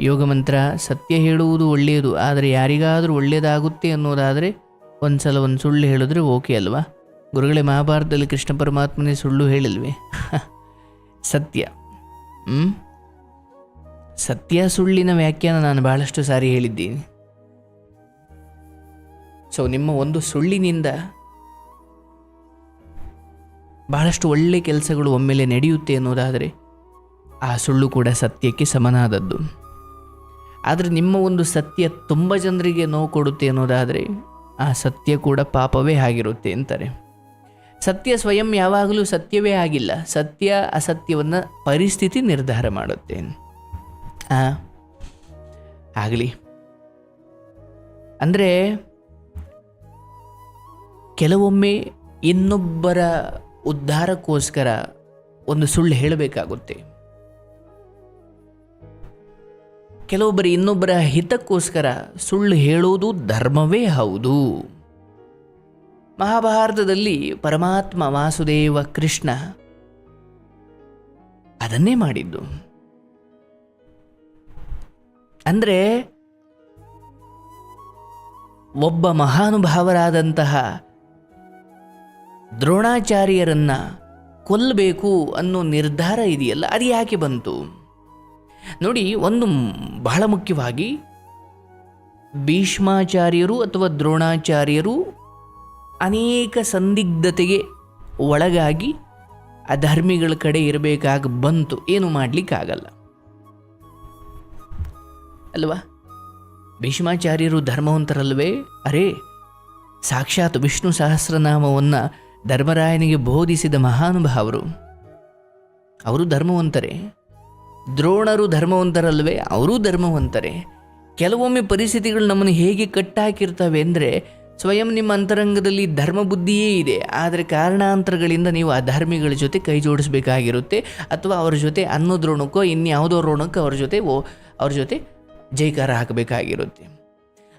ಯೋಗ ಮಂತ್ರ ಸತ್ಯ ಹೇಳುವುದು ಒಳ್ಳೆಯದು, ಆದರೆ ಯಾರಿಗಾದರೂ ಒಳ್ಳೆಯದಾಗುತ್ತೆ ಅನ್ನೋದಾದರೆ ಒಂದು ಸಲ ಒಂದು ಸುಳ್ಳು ಹೇಳಿದ್ರೆ ಓಕೆ ಅಲ್ವಾ? ಗುರುಗಳೇ, ಮಹಾಭಾರತದಲ್ಲಿ ಕೃಷ್ಣ ಪರಮಾತ್ಮನೇ ಸುಳ್ಳು ಹೇಳಿಲ್ವೇ? ಸತ್ಯ. ಹ್ಞೂ ಸತ್ಯ ಸುಳ್ಳಿನ ವ್ಯಾಖ್ಯಾನ ನಾನು ಬಹಳಷ್ಟು ಸಾರಿ ಹೇಳಿದ್ದೀನಿ. ಸೊ ನಿಮ್ಮ ಒಂದು ಸುಳ್ಳಿನಿಂದ ಬಹಳಷ್ಟು ಒಳ್ಳೆ ಕೆಲಸಗಳು ಒಮ್ಮೆಲೆ ನಡೆಯುತ್ತೆ ಅನ್ನೋದಾದರೆ ಆ ಸುಳ್ಳು ಕೂಡ ಸತ್ಯಕ್ಕೆ ಸಮನಾದದ್ದು. ಆದರೆ ನಿಮ್ಮ ಒಂದು ಸತ್ಯ ತುಂಬ ಜನರಿಗೆ ನೋವು ಕೊಡುತ್ತೆ ಅನ್ನೋದಾದರೆ ಆ ಸತ್ಯ ಕೂಡ ಪಾಪವೇ ಆಗಿರುತ್ತೆ ಅಂತಾರೆ. ಸತ್ಯ ಸ್ವಯಂ ಯಾವಾಗಲೂ ಸತ್ಯವೇ ಆಗಿಲ್ಲ. ಸತ್ಯ ಅಸತ್ಯವನ್ನು ಪರಿಸ್ಥಿತಿ ನಿರ್ಧಾರ ಮಾಡುತ್ತೆ. ಆಗಲಿ. ಅಂದರೆ ಕೆಲವೊಮ್ಮೆ ಇನ್ನೊಬ್ಬರ ಉದ್ಧಾರಕ್ಕೋಸ್ಕರ ಒಂದು ಸುಳ್ಳು ಹೇಳಬೇಕಾಗುತ್ತೆ. ಕೆಲವೊಬ್ಬರು ಇನ್ನೊಬ್ಬರ ಹಿತಕ್ಕೋಸ್ಕರ ಸುಳ್ಳು ಹೇಳೋದು ಧರ್ಮವೇ ಹೌದು. ಮಹಾಭಾರತದಲ್ಲಿ ಪರಮಾತ್ಮ ವಾಸುದೇವ ಕೃಷ್ಣ ಅದನ್ನೇ ಮಾಡಿದ್ದು. ಅಂದರೆ ಒಬ್ಬ ಮಹಾನುಭಾವರಾದಂತಹ ದ್ರೋಣಾಚಾರ್ಯರನ್ನು ಕೊಲ್ಲಬೇಕು ಅನ್ನೋ ನಿರ್ಧಾರ ಇದೆಯಲ್ಲ, ಅದು ಯಾಕೆ ಬಂತು? ನೋಡಿ, ಒಂದು ಬಹಳ ಮುಖ್ಯವಾಗಿ ಭೀಷ್ಮಾಚಾರ್ಯರು ಅಥವಾ ದ್ರೋಣಾಚಾರ್ಯರು ಅನೇಕ ಸಂದಿಗ್ಧತೆಗೆ ಒಳಗಾಗಿ ಅಧರ್ಮಿಗಳ ಕಡೆ ಇರಬೇಕಾಗಿ ಬಂತು. ಏನು ಮಾಡಲಿಕ್ಕಾಗಲ್ಲ. ಅಲ್ವಾ? ಭೀಷ್ಮಾಚಾರ್ಯರು ಧರ್ಮವಂತರಲ್ವೇ? ಅರೇ, ಸಾಕ್ಷಾತ್ ವಿಷ್ಣು ಸಹಸ್ರನಾಮವನ್ನು ಧರ್ಮರಾಯನಿಗೆ ಬೋಧಿಸಿದ ಮಹಾನುಭಾವರು. ಅವರು ಧರ್ಮವಂತರೇ. ದ್ರೋಣರು ಧರ್ಮವಂತರಲ್ವೇ? ಅವರೂ ಧರ್ಮವಂತರೇ. ಕೆಲವೊಮ್ಮೆ ಪರಿಸ್ಥಿತಿಗಳು ನಮ್ಮನ್ನು ಹೇಗೆ ಕಟ್ಟಾಕಿರ್ತವೆ ಅಂದರೆ ಸ್ವಯಂ ನಿಮ್ಮ ಅಂತರಂಗದಲ್ಲಿ ಧರ್ಮ ಬುದ್ಧಿಯೇ ಇದೆ. ಆದರೆ ಕಾರಣಾಂತರಗಳಿಂದ ನೀವು ಆ ಧರ್ಮಿಗಳ ಜೊತೆ ಕೈ ಜೋಡಿಸಬೇಕಾಗಿರುತ್ತೆ. ಅಥವಾ ಅವ್ರ ಜೊತೆ ಅನ್ನೋ ದ್ರೋಣಕ್ಕೋ, ಇನ್ಯಾವುದೋ ರೋಣಕ್ಕೋ ಅವ್ರ ಜೊತೆ ಓ, ಅವ್ರ ಜೊತೆ ಜೈಕಾರ ಹಾಕಬೇಕಾಗಿರುತ್ತೆ.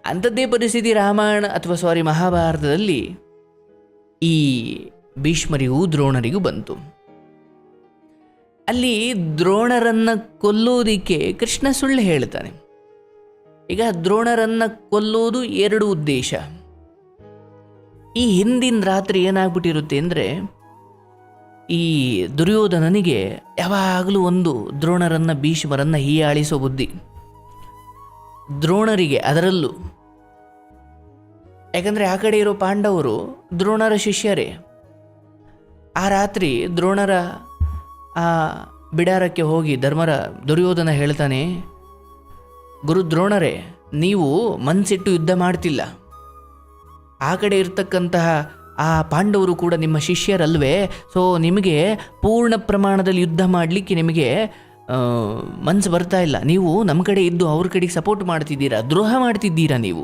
ಅಂಥದ್ದೇ ಪರಿಸ್ಥಿತಿ ರಾಮಾಯಣ ಅಥವಾ ಸಾರಿ ಮಹಾಭಾರತದಲ್ಲಿ ಈ ಭೀಷ್ಮರಿಗೂ ದ್ರೋಣರಿಗೂ ಬಂತು. ಅಲ್ಲಿ ದ್ರೋಣರನ್ನು ಕೊಲ್ಲೋದಿಕ್ಕೆ ಕೃಷ್ಣ ಸುಳ್ಳು ಹೇಳ್ತಾನೆ ಈಗ ದ್ರೋಣರನ್ನು ಕೊಲ್ಲೋದು ಎರಡು ಉದ್ದೇಶ. ಈ ಹಿಂದಿನ ರಾತ್ರಿ ಏನಾಗ್ಬಿಟ್ಟಿರುತ್ತೆ ಅಂದರೆ, ಈ ದುರ್ಯೋಧನನಿಗೆ ಯಾವಾಗಲೂ ಒಂದು ದ್ರೋಣರನ್ನ, ಭೀಷ್ಮರನ್ನ ಹೀಯಾಳಿಸೋ ಬುದ್ಧಿ. ದ್ರೋಣರಿಗೆ ಅದರಲ್ಲೂ. ಯಾಕಂದರೆ ಆ ಕಡೆ ಇರೋ ಪಾಂಡವರು ದ್ರೋಣರ ಶಿಷ್ಯರೇ. ಆ ರಾತ್ರಿ ದ್ರೋಣರ ಆ ಬಿಡಾರಕ್ಕೆ ಹೋಗಿ ಧರ್ಮರ ದುರ್ಯೋಧನ ಹೇಳ್ತಾನೆ, ಗುರು ದ್ರೋಣರೇ, ನೀವು ಮನ್ಸಿಟ್ಟು ಯುದ್ಧ ಮಾಡ್ತಿಲ್ಲ. ಆ ಕಡೆ ಇರ್ತಕ್ಕಂತಹ ಆ ಪಾಂಡವರು ಕೂಡ ನಿಮ್ಮ ಶಿಷ್ಯರಲ್ವೇ? ಸೊ ನಿಮಗೆ ಪೂರ್ಣ ಪ್ರಮಾಣದಲ್ಲಿ ಯುದ್ಧ ಮಾಡಲಿಕ್ಕೆ ನಿಮಗೆ ಮನಸ್ಸು ಬರ್ತಾ ಇಲ್ಲ. ನೀವು ನಮ್ಮ ಕಡೆ ಇದ್ದು ಅವ್ರ ಕಡೆಗೆ ಸಪೋರ್ಟ್ ಮಾಡ್ತಿದ್ದೀರಾ? ದ್ರೋಹ ಮಾಡ್ತಿದ್ದೀರಾ ನೀವು?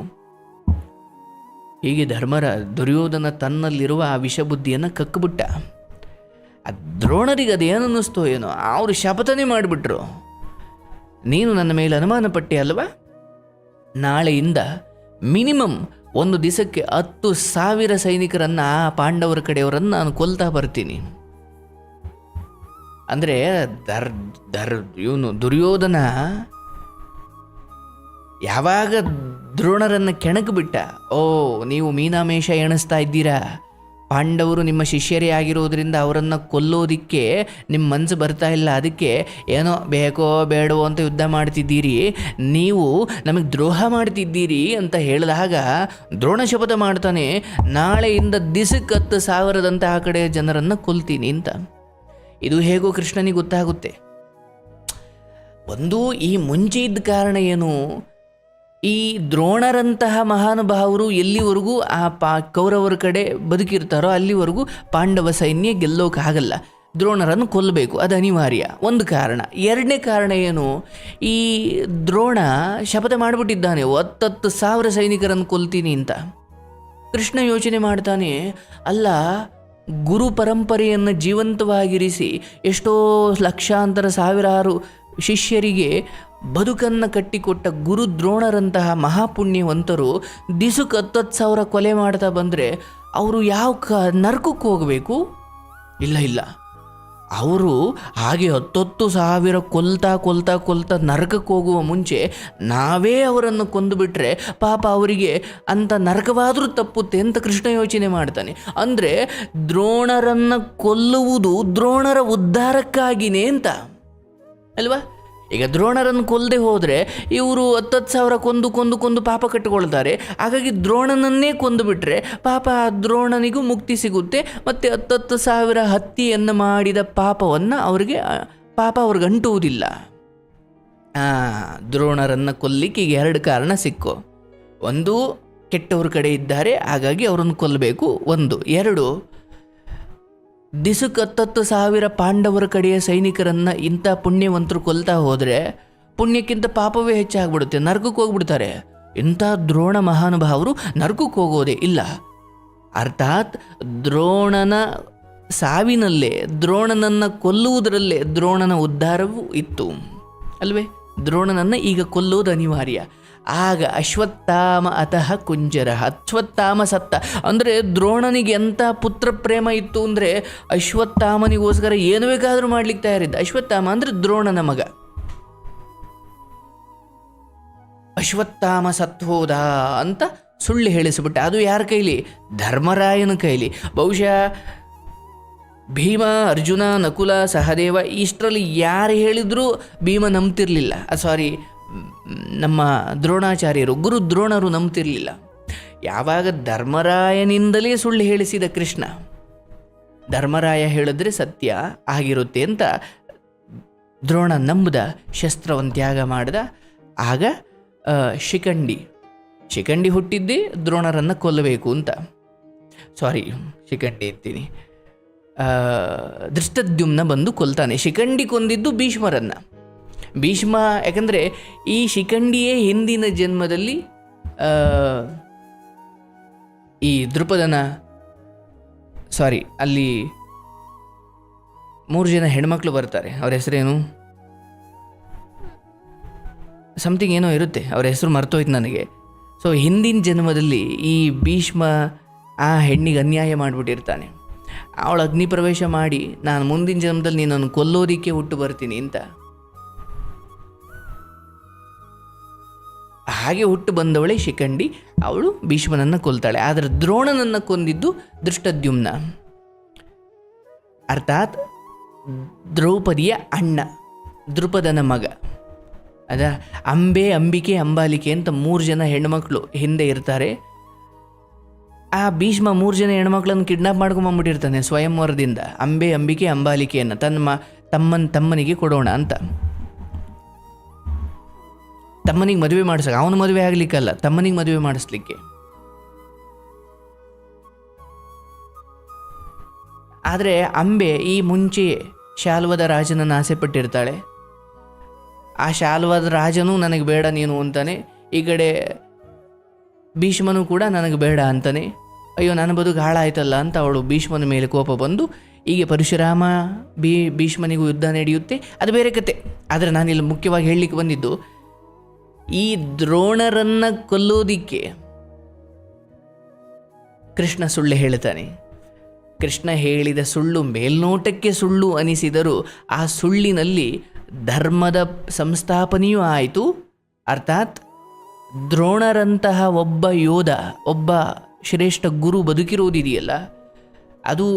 ಹೀಗೆ ಧರ್ಮರ ದುರ್ಯೋಧನ ತನ್ನಲ್ಲಿರುವ ಆ ವಿಷಬುದ್ಧಿಯನ್ನು ಕಕ್ಬಿಟ್ಟ. ಆ ದ್ರೋಣರಿಗೆ ಅದೇನು ಅನ್ನಿಸ್ತೋ ಏನೋ? ಅವರು ಶಪಥನೇ ಮಾಡಿಬಿಟ್ರು. ನೀನು ನನ್ನ ಮೇಲೆ ಅನುಮಾನ ಪಟ್ಟೆ ಅಲ್ವಾ? ನಾಳೆಯಿಂದ ಮಿನಿಮಮ್ ಒಂದು ದಿವಸಕ್ಕೆ ಹತ್ತು ಸಾವಿರ ಸೈನಿಕರನ್ನು ಆ ಪಾಂಡವರ ಕಡೆಯವರನ್ನು ನಾನು ಕೊಲ್ತಾ ಬರ್ತೀನಿ. ಅಂದರೆ ದರ್ ದರ್, ಇವನು ದುರ್ಯೋಧನ ಯಾವಾಗ ದ್ರೋಣರನ್ನು ಕೆಣಕು ಬಿಟ್ಟ ಓ, ನೀವು ಮೀನಾಮೇಷ ಎಣಿಸ್ತಾ ಇದ್ದೀರಾ? ಪಾಂಡವರು ನಿಮ್ಮ ಶಿಷ್ಯರೇ ಆಗಿರೋದ್ರಿಂದ ಅವರನ್ನು ಕೊಲ್ಲೋದಿಕ್ಕೆ ನಿಮ್ಮ ಮನಸ್ಸು ಬರ್ತಾ ಇಲ್ಲ. ಅದಕ್ಕೆ ಏನೋ ಬೇಕೋ ಬೇಡವೋ ಅಂತ ಯುದ್ಧ ಮಾಡ್ತಿದ್ದೀರಿ. ನೀವು ನಮಗೆ ದ್ರೋಹ ಮಾಡ್ತಿದ್ದೀರಿ ಅಂತ ಹೇಳಿದಾಗ ದ್ರೋಣ ಶಪಥ ಮಾಡ್ತಾನೆ, ನಾಳೆಯಿಂದ ದಿಸಕ್ಕೆ ಹತ್ತು ಸಾವಿರದಂತೆ ಆ ಕಡೆ ಜನರನ್ನು ಕೊಲ್ತೀನಿ ಅಂತ. ಇದು ಹೇಗೋ ಕೃಷ್ಣನಿಗೆ ಗೊತ್ತಾಗುತ್ತೆ. ಒಂದು ಈ ಮುಂಚೆ ಇದ್ದ ಕಾರಣ ಏನು? ಈ ದ್ರೋಣರಂತಹ ಮಹಾನುಭಾವರು ಎಲ್ಲಿವರೆಗೂ ಆ ಪಾ ಕೌರವರ ಕಡೆ ಬದುಕಿರ್ತಾರೋ ಅಲ್ಲಿವರೆಗೂ ಪಾಂಡವ ಸೈನ್ಯ ಗೆಲ್ಲೋಕ್ಕಾಗಲ್ಲ ದ್ರೋಣರನ್ನು ಕೊಲ್ಲಬೇಕು, ಅದು ಅನಿವಾರ್ಯ. ಒಂದು ಕಾರಣ. ಎರಡನೇ ಕಾರಣ ಏನು? ಈ ದ್ರೋಣ ಶಪಥ ಮಾಡಿಬಿಟ್ಟಿದ್ದಾನೆ, ಹತ್ತತ್ತು ಸಾವಿರ ಸೈನಿಕರನ್ನು ಕೊಲ್ತೀನಿ ಅಂತ. ಕೃಷ್ಣ ಯೋಚನೆ ಮಾಡ್ತಾನೆ, ಅಲ್ಲ, ಗುರು ಪರಂಪರೆಯನ್ನು ಜೀವಂತವಾಗಿರಿಸಿ ಎಷ್ಟೋ ಲಕ್ಷಾಂತರ ಸಾವಿರಾರು ಶಿಷ್ಯರಿಗೆ ಬದುಕನ್ನು ಕಟ್ಟಿಕೊಟ್ಟ ಗುರು ದ್ರೋಣರಂತಹ ಮಹಾಪುಣ್ಯವಂತರು ದಿಸಕ್ಕೆ ಹತ್ತತ್ತು ಸಾವಿರ ಕೊಲೆ ಮಾಡ್ತಾ ಬಂದರೆ ಅವರು ಯಾವ ಕ ನರ್ಕಕ್ಕೆ ಹೋಗಬೇಕು? ಇಲ್ಲ ಇಲ್ಲ. ಅವರು ಹಾಗೆ ಹತ್ತತ್ತು ಸಾವಿರ ಕೊಲ್ತಾ ಕೊಲ್ತಾ ಕೊಲ್ತಾ ನರಕಕ್ಕೆ ಹೋಗುವ ಮುಂಚೆ ನಾವೇ ಅವರನ್ನು ಕೊಂದು ಬಿಟ್ಟರೆ ಪಾಪ ಅವರಿಗೆ ಅಂತ ನರಕವಾದರೂ ತಪ್ಪುತ್ತೆ ಅಂತ ಕೃಷ್ಣ ಯೋಚನೆ ಮಾಡ್ತಾನೆ. ಅಂದರೆ ದ್ರೋಣರನ್ನು ಕೊಲ್ಲುವುದು ದ್ರೋಣರ ಉದ್ಧಾರಕ್ಕಾಗಿನೇ ಅಂತ. ಅಲ್ವಾ? ಈಗ ದ್ರೋಣರನ್ನು ಕೊಲ್ಲದೆ ಹೋದರೆ ಇವರು ಹತ್ತತ್ತು ಸಾವಿರ ಕೊಂದು ಕೊಂದು ಕೊಂದು ಪಾಪ ಕಟ್ಟಿಕೊಳ್ತಾರೆ. ಹಾಗಾಗಿ ದ್ರೋಣನನ್ನೇ ಕೊಂದು ಬಿಟ್ಟರೆ ಪಾಪ ಆ ದ್ರೋಣನಿಗೂ ಮುಕ್ತಿ ಸಿಗುತ್ತೆ. ಮತ್ತು ಹತ್ತತ್ತು ಸಾವಿರ ಹತ್ತಿಯನ್ನು ಮಾಡಿದ ಪಾಪವನ್ನು ಅವರಿಗೆ ಪಾಪ ಅವ್ರಿಗೆ ಅಂಟುವುದಿಲ್ಲ. ದ್ರೋಣರನ್ನು ಕೊಲ್ಲಿಕ್ಕೆ ಈಗ ಎರಡು ಕಾರಣ ಸಿಕ್ಕು. ಒಂದು, ಕೆಟ್ಟವ್ರ ಕಡೆ ಇದ್ದಾರೆ, ಹಾಗಾಗಿ ಅವರನ್ನು ಕೊಲ್ಲಬೇಕು ಒಂದು, ಎರಡು ದಿಸಕ್ಕೆ ಹತ್ತತ್ತು ಸಾವಿರ ಪಾಂಡವರ ಕಡೆಯ ಸೈನಿಕರನ್ನು ಇಂಥ ಪುಣ್ಯವಂತರು ಕೊಲ್ತಾ ಹೋದರೆ ಪುಣ್ಯಕ್ಕಿಂತ ಪಾಪವೇ ಹೆಚ್ಚಾಗ್ಬಿಡುತ್ತೆ, ನರಕಕ್ಕೆ ಹೋಗ್ಬಿಡ್ತಾರೆ. ಇಂಥ ದ್ರೋಣ ಮಹಾನುಭಾವರು ನರಕಕ್ಕೆ ಹೋಗೋದೇ ಇಲ್ಲ. ಅರ್ಥಾತ್ ದ್ರೋಣನ ಸಾವಿನಲ್ಲೇ, ದ್ರೋಣನನ್ನು ಕೊಲ್ಲುವುದರಲ್ಲೇ ದ್ರೋಣನ ಉದ್ಧಾರವೂ ಇತ್ತು. ಅಲ್ವೇ? ದ್ರೋಣನನ್ನು ಈಗ ಕೊಲ್ಲುವುದು ಅನಿವಾರ್ಯ. ಆಗ ಅಶ್ವತ್ಥಾಮ ಅತಃ ಕುಂಜರ. ಅಶ್ವತ್ಥಾಮ ಸತ್ತ ಅಂದರೆ ದ್ರೋಣನಿಗೆ ಎಂಥ ಪುತ್ರ ಪ್ರೇಮ ಇತ್ತು ಅಂದರೆ ಅಶ್ವತ್ಥಾಮನಿಗೋಸ್ಕರ ಏನು ಬೇಕಾದರೂ ಮಾಡ್ಲಿಕ್ಕೆ ತಯಾರಿದ್ದ. ಅಶ್ವತ್ಥಾಮ ಅಂದರೆ ದ್ರೋಣನ ಮಗ. ಅಶ್ವತ್ಥಾಮ ಸತ್ಹೋದ ಅಂತ ಸುಳ್ಳು ಹೇಳಿಸಿಬಿಟ್ಟ. ಅದು ಯಾರ ಕೈಲಿ? ಧರ್ಮರಾಯನ ಕೈಲಿ. ಬಹುಶಃ ಭೀಮ, ಅರ್ಜುನ, ನಕುಲ, ಸಹದೇವ, ಇಷ್ಟರಲ್ಲಿ ಯಾರು ಹೇಳಿದರೂ ಭೀಮ ನಂಬ್ತಿರ್ಲಿಲ್ಲ. ಸಾರಿ ನಮ್ಮ ದ್ರೋಣಾಚಾರ್ಯರು, ಗುರು ದ್ರೋಣರು ನಂಬ್ತಿರಲಿಲ್ಲ. ಯಾವಾಗ ಧರ್ಮರಾಯನಿಂದಲೇ ಸುಳ್ಳು ಹೇಳಿಸಿದ ಕೃಷ್ಣ, ಧರ್ಮರಾಯ ಹೇಳಿದ್ರೆ ಸತ್ಯ ಆಗಿರುತ್ತೆ ಅಂತ ದ್ರೋಣ ನಂಬದ, ಶಸ್ತ್ರವನ್ನು ತ್ಯಾಗ ಮಾಡಿದ. ಆಗ ಶಿಖಂಡಿ ಶಿಖಂಡಿ ಹುಟ್ಟಿದ್ದೇ ದ್ರೋಣರನ್ನು ಕೊಲ್ಲಬೇಕು ಅಂತ. ಸಾರಿ, ಶಿಖಂಡಿ ಅಂತೀನಿ. ದೃಷ್ಟದ್ಯುಮ್ನ ಬಂದು ಕೊಲ್ತಾನೆ. ಶಿಖಂಡಿ ಕೊಂದಿದ್ದು ಭೀಷ್ಮರನ್ನ. ಭೀಷ್ಮ, ಯಾಕಂದರೆ ಈ ಶಿಖಂಡಿಯೇ ಹಿಂದಿನ ಜನ್ಮದಲ್ಲಿ ಈ ದೃಪದನ ಸಾರಿ ಅಲ್ಲಿ ಮೂರು ಜನ ಹೆಣ್ಮಕ್ಳು ಬರ್ತಾರೆ ಅವ್ರ ಹೆಸರೇನು? ಸಮಥಿಂಗ್ ಏನೋ ಇರುತ್ತೆ. ಅವ್ರ ಹೆಸರು ಮರ್ತೋಯ್ತು ನನಗೆ. ಸೊ ಹಿಂದಿನ ಜನ್ಮದಲ್ಲಿ ಈ ಭೀಷ್ಮ ಆ ಹೆಣ್ಣಿಗೆ ಅನ್ಯಾಯ ಮಾಡಿಬಿಟ್ಟಿರ್ತಾನೆ. ಅವಳು ಅಗ್ನಿ ಪ್ರವೇಶ ಮಾಡಿ, ನಾನು ಮುಂದಿನ ಜನ್ಮದಲ್ಲಿ ನಿನ್ನನ್ನು ಕೊಲ್ಲೋದಿಕ್ಕೆ ಹುಟ್ಟು ಬರ್ತೀನಿ ಅಂತ. ಹಾಗೆ ಹುಟ್ಟು ಬಂದವಳೆ ಶಿಖಂಡಿ. ಅವಳು ಭೀಷ್ಮನನ್ನು ಕೊಲ್ತಾಳೆ. ಆದರೆ ದ್ರೋಣನನ್ನು ಕೊಂದಿದ್ದು ದೃಷ್ಟದ್ಯುಮ್ನ ಅರ್ಥಾತ್ ದ್ರೌಪದಿಯ ಅಣ್ಣ ದೃಪದನ ಮಗ. ಅದ ಅಂಬೆ, ಅಂಬಿಕೆ, ಅಂಬಾಲಿಕೆ ಅಂತ ಮೂರು ಜನ ಹೆಣ್ಮಕ್ಳು ಹಿಂದೆ ಇರ್ತಾರೆ. ಆ ಭೀಷ್ಮ ಮೂರು ಜನ ಹೆಣ್ಮಕ್ಳನ್ನು ಕಿಡ್ನಾಪ್ ಮಾಡ್ಕೊಂಬಂದ್ಬಿಟ್ಟಿರ್ತಾನೆ ಸ್ವಯಂವರದಿಂದ. ಅಂಬೆ, ಅಂಬಿಕೆ, ಅಂಬಾಲಿಕೆಯನ್ನು ತನ್ನ ತಮ್ಮನ, ತಮ್ಮನಿಗೆ ಕೊಡೋಣ ಅಂತ. ತಮ್ಮನಿಗೆ ಮದುವೆ ಮಾಡಿಸಕ್ಕೆ ಅವನು ಮದುವೆ ಆಗ್ಲಿಕ್ಕಲ್ಲ, ತಮ್ಮನಿಗೆ ಮದುವೆ ಮಾಡಿಸ್ಲಿಕ್ಕೆ. ಆದರೆ ಅಂಬೆ ಈ ಮುಂಚೆ ಶಾಲ್ವದ ರಾಜನನ್ನು ಆಸೆ ಪಟ್ಟಿರ್ತಾಳೆ. ಆ ಶಾಲ್ವದ ರಾಜನೂ ನನಗೆ ಬೇಡ ನೀನು ಅಂತಾನೆ, ಈ ಕಡೆ ಭೀಷ್ಮನು ಕೂಡ ನನಗೆ ಬೇಡ ಅಂತಾನೆ, ಅಯ್ಯೋ ನನ್ನ ಬದುಕು ಹಾಳಾಯ್ತಲ್ಲ ಅಂತ ಅವಳು ಭೀಷ್ಮನ ಮೇಲೆ ಕೋಪ ಬಂದು, ಹೀಗೆ ಪರಶುರಾಮ, ಭೀ, ಭೀಷ್ಮನಿಗೂ ಯುದ್ಧ ನಡೆಯುತ್ತೆ, ಅದು ಬೇರೆ ಕತೆ. ಆದರೆ ನಾನಿಲ್ಲಿ ಮುಖ್ಯವಾಗಿ ಹೇಳಲಿಕ್ಕೆ ಬಂದಿದ್ದು ಈ ದ್ರೋಣರನ್ನು ಕೊಲ್ಲೋದಿಕ್ಕೆ ಕೃಷ್ಣ ಸುಳ್ಳು ಹೇಳ್ತಾನೆ. ಕೃಷ್ಣ ಹೇಳಿದ ಸುಳ್ಳು ಮೇಲ್ನೋಟಕ್ಕೆ ಸುಳ್ಳು ಅನಿಸಿದರೂ ಆ ಸುಳ್ಳಿನಲ್ಲಿ ಧರ್ಮದ ಸಂಸ್ಥಾಪನೆಯೂ ಆಯಿತು. ಅರ್ಥಾತ್ ದ್ರೋಣರಂತಹ ಒಬ್ಬ ಯೋಧ, ಒಬ್ಬ ಶ್ರೇಷ್ಠ ಗುರು ಬದುಕಿರೋದಿದೆಯಲ್ಲ, ಅದು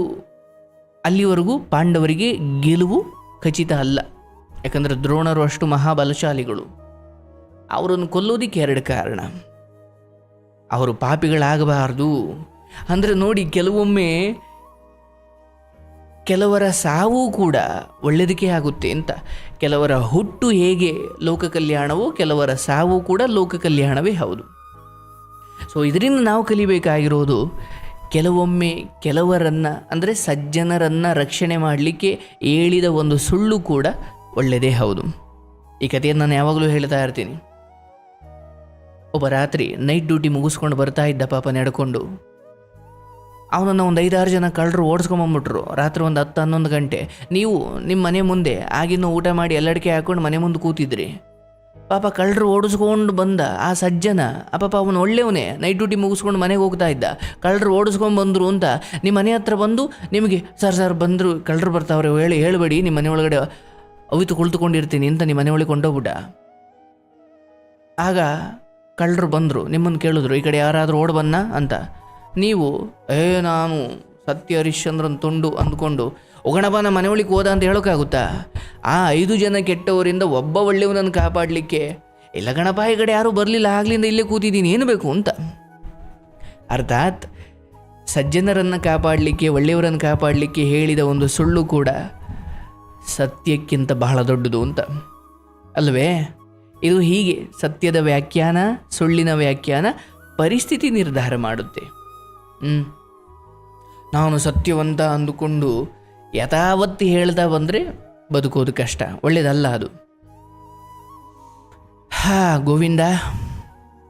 ಅಲ್ಲಿವರೆಗೂ ಪಾಂಡವರಿಗೆ ಗೆಲುವು ಖಚಿತ ಅಲ್ಲ. ಯಾಕಂದರೆ ದ್ರೋಣರು ಅಷ್ಟು ಮಹಾಬಲಶಾಲಿಗಳು. ಅವರನ್ನು ಕೊಲ್ಲೋದಿಕ್ಕೆ ಎರಡು ಕಾರಣ. ಅವರು ಪಾಪಿಗಳಾಗಬಾರ್ದು. ಅಂದರೆ ನೋಡಿ, ಕೆಲವೊಮ್ಮೆ ಕೆಲವರ ಸಾವು ಕೂಡ ಒಳ್ಳೆಯದಕ್ಕೆ ಆಗುತ್ತೆ ಅಂತ. ಕೆಲವರ ಹುಟ್ಟು ಹೇಗೆ ಲೋಕ ಕಲ್ಯಾಣವೋ, ಕೆಲವರ ಸಾವು ಕೂಡ ಲೋಕ ಕಲ್ಯಾಣವೇ ಹೌದು. ಸೊ ಇದರಿಂದ ನಾವು ಕಲಿಬೇಕಾಗಿರೋದು ಕೆಲವೊಮ್ಮೆ ಕೆಲವರನ್ನು, ಅಂದರೆ ಸಜ್ಜನರನ್ನು ರಕ್ಷಣೆ ಮಾಡಲಿಕ್ಕೆ ಹೇಳಿದ ಒಂದು ಸುಳ್ಳು ಕೂಡ ಒಳ್ಳೆಯದೇ ಹೌದು. ಈ ಕಥೆಯನ್ನು ನಾನು ಯಾವಾಗಲೂ ಹೇಳ್ತಾ ಇರ್ತೀನಿ. ಒಬ್ಬ ರಾತ್ರಿ ನೈಟ್ ಡ್ಯೂಟಿ ಮುಗಿಸ್ಕೊಂಡು ಬರ್ತಾ ಇದ್ದ ಪಾಪ ನಡ್ಕೊಂಡು ಅವನನ್ನು ಒಂದು ಐದಾರು ಜನ ಕಳ್ಳರು ಓಡಿಸ್ಕೊಂಬಂದ್ಬಿಟ್ರು. ರಾತ್ರಿ ಒಂದು ಹತ್ತು ಹನ್ನೊಂದು ಗಂಟೆ. ನೀವು ನಿಮ್ಮ ಮನೆ ಮುಂದೆ ಆಗಿನ್ನೂ ಊಟ ಮಾಡಿ ಎಲ್ಲಡಿಕೆ ಹಾಕೊಂಡು ಮನೆ ಮುಂದೆ ಕೂತಿದ್ರಿ. ಪಾಪ ಕಳ್ಳರು ಓಡಿಸ್ಕೊಂಡು ಬಂದ ಆ ಸಜ್ಜನ, ಆ ಪಾಪ ಅವನು ಒಳ್ಳೆಯವನೇ ನೈಟ್ ಡ್ಯೂಟಿ ಮುಗಿಸ್ಕೊಂಡು ಮನೆಗೆ ಹೋಗ್ತಾ ಇದ್ದ. ಕಳ್ಳರು ಓಡಿಸ್ಕೊಂಡು ಬಂದರು ಅಂತ ನಿಮ್ಮ ಮನೆ ಹತ್ರ ಬಂದು ನಿಮಗೆ, ಸರ್ ಸರ್, ಬಂದರು, ಕಳ್ಳರು ಬರ್ತಾವ್ರೆ, ಹೇಳಿ, ಹೇಳಬೇಡಿ ನಿಮ್ಮ ಮನೆ ಒಳಗಡೆ ಅವಿತು ಕುಳಿತುಕೊಂಡಿರ್ತೀನಿ ಅಂತ ನಿಮ್ಮ ಮನೆ ಒಳಗೆ ಕೊಂಡೋಗ್ಬಿಟ್ಟ. ಆಗ ಕಳ್ಳರು ಬಂದರು, ನಿಮ್ಮನ್ನು ಕೇಳಿದ್ರು, ಈ ಕಡೆ ಯಾರಾದರೂ ಓಡ್ ಬನ್ನ ಅಂತ. ನೀವು, ಏ, ನಾನು ಸತ್ಯ ಹರಿಶ್ಚಂದ್ರನ್ ತುಂಡು ಅಂದ್ಕೊಂಡು ಒಗಣಬ ನಮ್ಮ ಮನೆ ಒಳಗೆ ಹೋದ ಅಂತ ಹೇಳೋಕ್ಕಾಗುತ್ತಾ? ಆ ಐದು ಜನ ಕೆಟ್ಟವರಿಂದ ಒಬ್ಬ ಒಳ್ಳೆಯವನನ್ನು ಕಾಪಾಡಲಿಕ್ಕೆ, ಇಲ್ಲ ಗಣಪ ಈ ಕಡೆ ಯಾರೂ ಬರಲಿಲ್ಲ, ಆಗ್ಲಿಂದ ಇಲ್ಲೇ ಕೂತಿದ್ದೀನಿ, ಏನು ಬೇಕು ಅಂತ. ಅರ್ಥಾತ್, ಸಜ್ಜನರನ್ನು ಕಾಪಾಡಲಿಕ್ಕೆ, ಒಳ್ಳೆಯವರನ್ನು ಕಾಪಾಡಲಿಕ್ಕೆ ಹೇಳಿದ ಒಂದು ಸುಳ್ಳು ಕೂಡ ಸತ್ಯಕ್ಕಿಂತ ಬಹಳ ದೊಡ್ಡದು ಅಂತ. ಅಲ್ವೇ? ಇದು ಹೀಗೆ ಸತ್ಯದ ವ್ಯಾಖ್ಯಾನ, ಸುಳ್ಳಿನ ವ್ಯಾಖ್ಯಾನ, ಪರಿಸ್ಥಿತಿ ನಿರ್ಧಾರ ಮಾಡುತ್ತೆ. ನಾನು ಸತ್ಯವಂತ ಅಂದುಕೊಂಡು ಯಥಾವತ್ತಿ ಹೇಳ್ತಾ ಬಂದರೆ ಬದುಕೋದು ಕಷ್ಟ. ಒಳ್ಳೇದಲ್ಲ ಅದು. ಹಾ, ಗೋವಿಂದ.